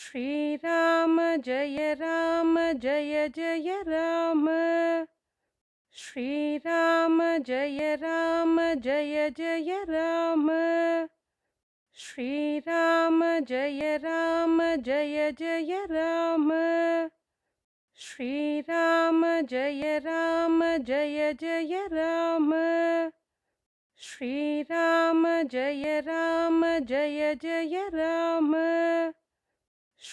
Srirama Jaya Rama Jaya Jaya Rama. Srirama Jaya Rama Jaya Jaya Rama. Srirama Jaya Rama Jaya Jaya Rama. Srirama Jaya Rama Jaya Jaya Rama. Srirama Jaya Rama Jaya Jaya Rama.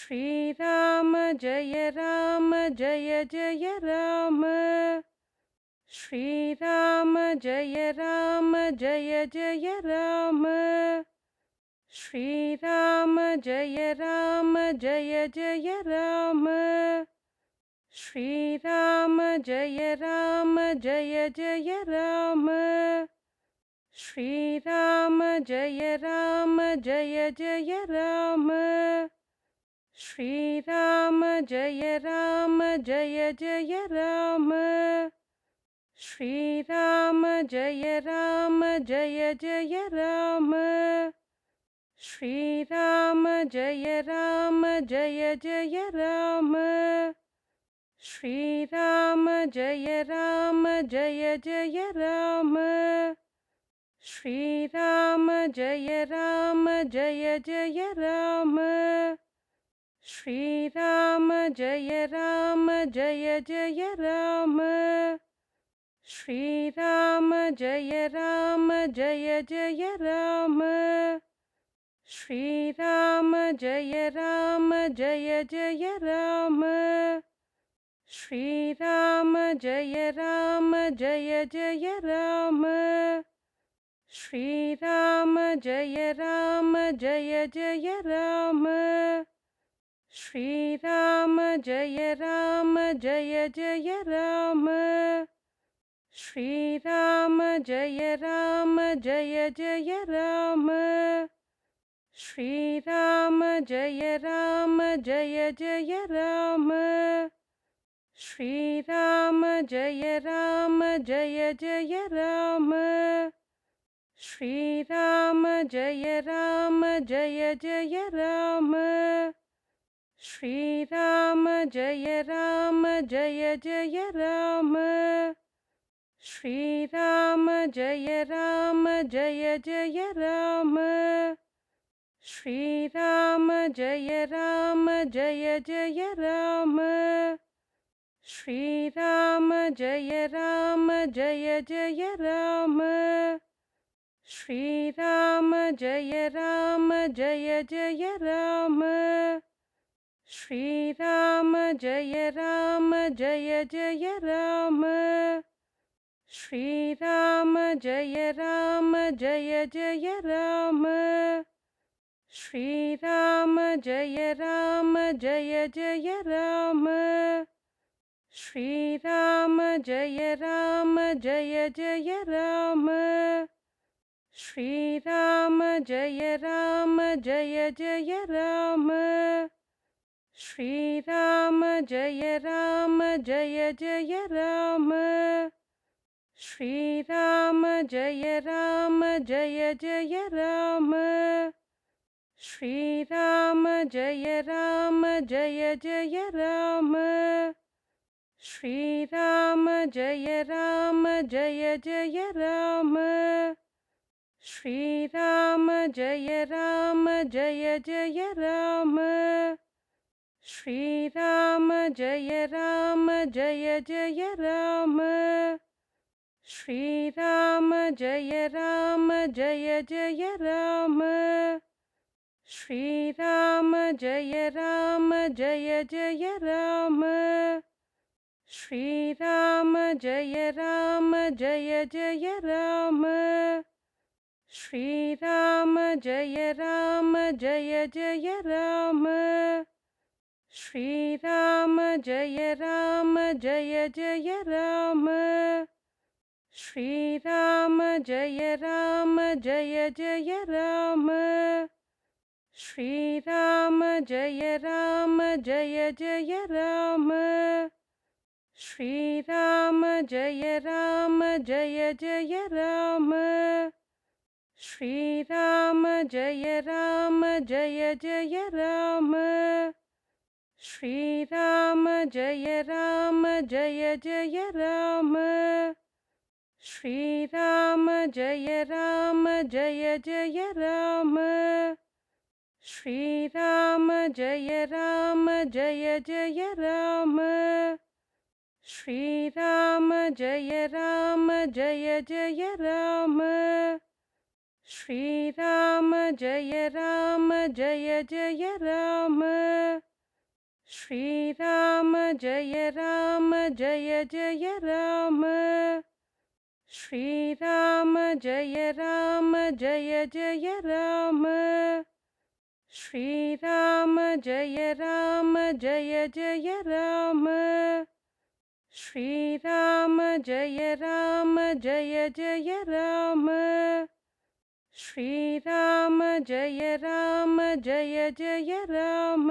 Srirama Jaya Rama Jaya Jaya Rama. Srirama Jaya Rama Jaya Jaya Rama. Srirama Jaya Rama Jaya Jaya Rama. Srirama Jaya Rama Jaya Jaya Rama. Srirama Jaya Rama Jaya Jaya Rama. Srirama Jaya Rama Jaya Jaya Rama. Srirama Jaya Rama Jaya Jaya Rama. Srirama Jaya Rama Jaya Jaya Rama. Srirama Jaya Rama Jaya Jaya Rama. Srirama Jaya Rama Jaya Jaya Rama. Srirama Jaya Rama Jaya Jaya Rama. Srirama Jaya Rama Jaya Jaya Rama. Srirama Jaya Rama Jaya Jaya Rama. Srirama Jaya Rama Jaya Jaya Rama. Srirama Jaya Rama Jaya Jaya Rama. Srirama Jaya Rama Jaya Jaya Rama. Srirama Jaya Rama Jaya Jaya Rama. Srirama Jaya Rama Jaya Jaya Rama. Srirama Jaya Rama Jaya Jaya Rama. Srirama Jaya Rama Jaya Jaya Rama. Srirama Jaya Rama Jaya Jaya Rama. Srirama Jaya Rama Jaya Jaya Rama. Srirama Jaya Rama Jaya Jaya Rama. Srirama Jaya Rama Jaya Jaya Rama. Srirama Jaya Rama Jaya Jaya Rama. Srirama Jaya Rama Jaya Jaya Rama. Srirama Jaya Rama Jaya Jaya Rama. Srirama Jaya Rama Jaya Jaya Rama. Srirama Jaya Rama Jaya Jaya Rama. Srirama Jaya Rama Jaya Jaya Rama. Srirama Jaya Rama Jaya Jaya Rama. Srirama Jaya Rama Jaya Jaya Rama. Srirama Jaya Rama Jaya Jaya Rama. Srirama Jaya Rama Jaya Jaya Rama. Srirama Jaya Rama Jaya Jaya Rama. Srirama Jaya Rama Jaya Jaya Rama. Srirama Jaya Rama Jaya Jaya Rama. Srirama Jaya Rama Jaya Jaya Rama. Srirama Jaya Rama Jaya Jaya Rama. Srirama Jaya Rama Jaya Jaya Rama. Srirama Jaya Rama Jaya Jaya Rama. Srirama Jaya Rama Jaya Jaya Rama. Srirama Jaya Rama Jaya Jaya Rama. Srirama Jaya Rama Jaya Jaya Rama. Srirama Jaya Rama Jaya Jaya Rama. Srirama Jaya Rama Jaya Jaya Rama. Srirama Jaya Rama Jaya Jaya Rama. Srirama Jaya Rama Jaya Jaya Rama. Srirama Jaya Rama Jaya Jaya Rama. Srirama Jaya Rama Jaya Jaya Rama. Srirama Jaya Rama Jaya Jaya Rama. Srirama Jaya Rama Jaya Jaya Rama. Srirama Jaya Rama Jaya Jaya Rama. Srirama Jaya Rama Jaya Jaya Rama. Srirama Jaya Rama Jaya Jaya Rama.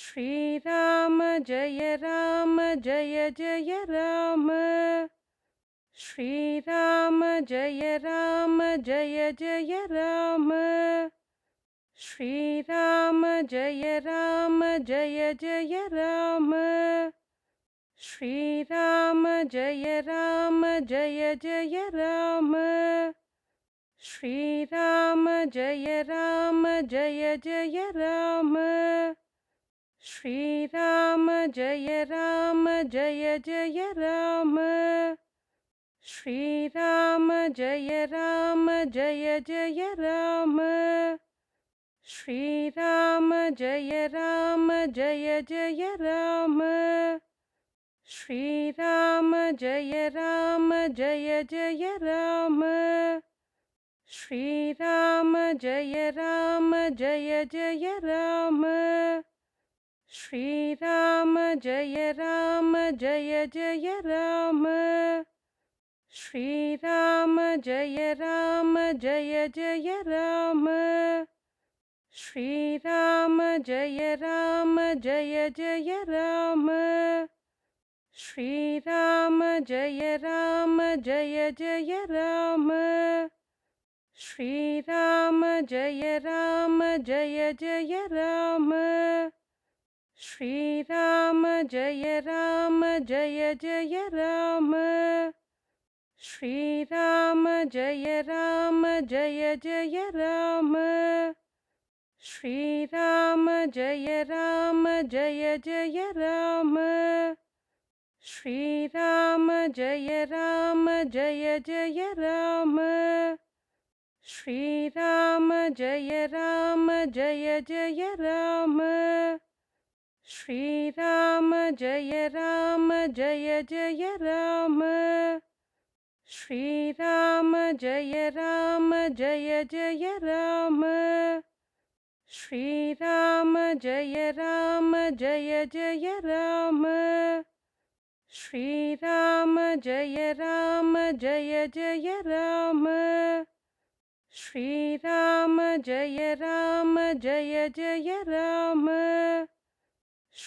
Srirama Jaya Rama Jaya Jaya Rama. Srirama Jaya Rama Jaya Jaya Rama. Srirama Jaya Rama Jaya Jaya Rama. Srirama Jaya Rama Jaya Jaya Rama. Srirama Jaya Rama Jaya Jaya Rama. Srirama Jaya Rama Jaya Jaya Rama. Srirama Jaya Rama Jaya Jaya Rama. Srirama Jaya Rama Jaya Jaya Rama. Srirama Jaya Rama Jaya Jaya Rama. Srirama Jaya Rama Jaya Jaya Rama. Srirama Jaya Rama Jaya Jaya Rama. Srirama Jaya Rama Jaya Jaya Rama. Srirama Jaya Rama Jaya Jaya Rama. Srirama Jaya Rama Jaya Jaya Rama. Srirama Jaya Rama Jaya Jaya Rama. Srirama Jaya Rama Jaya Jaya Rama. Srirama Jaya Rama Jaya Jaya Rama. Srirama Jaya Rama Jaya Jaya Rama. Srirama Jaya Rama Jaya Jaya Rama. Srirama Jaya Rama Jaya Jaya Rama. Srirama Jaya Rama Jaya Jaya Rama. Srirama Jaya Rama Jaya Jaya Rama. Srirama Jaya Rama Jaya Jaya Rama. Srirama Jaya Rama Jaya Jaya Rama. Srirama Jaya Rama Jaya Jaya Rama.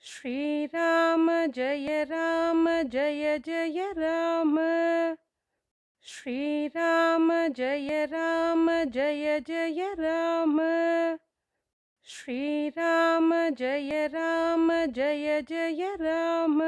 Srirama Jaya Rama Jaya Jaya Rama. Srirama Jaya Rama Jaya Jaya Rama. Srirama Jaya Rama Jaya Jaya Rama.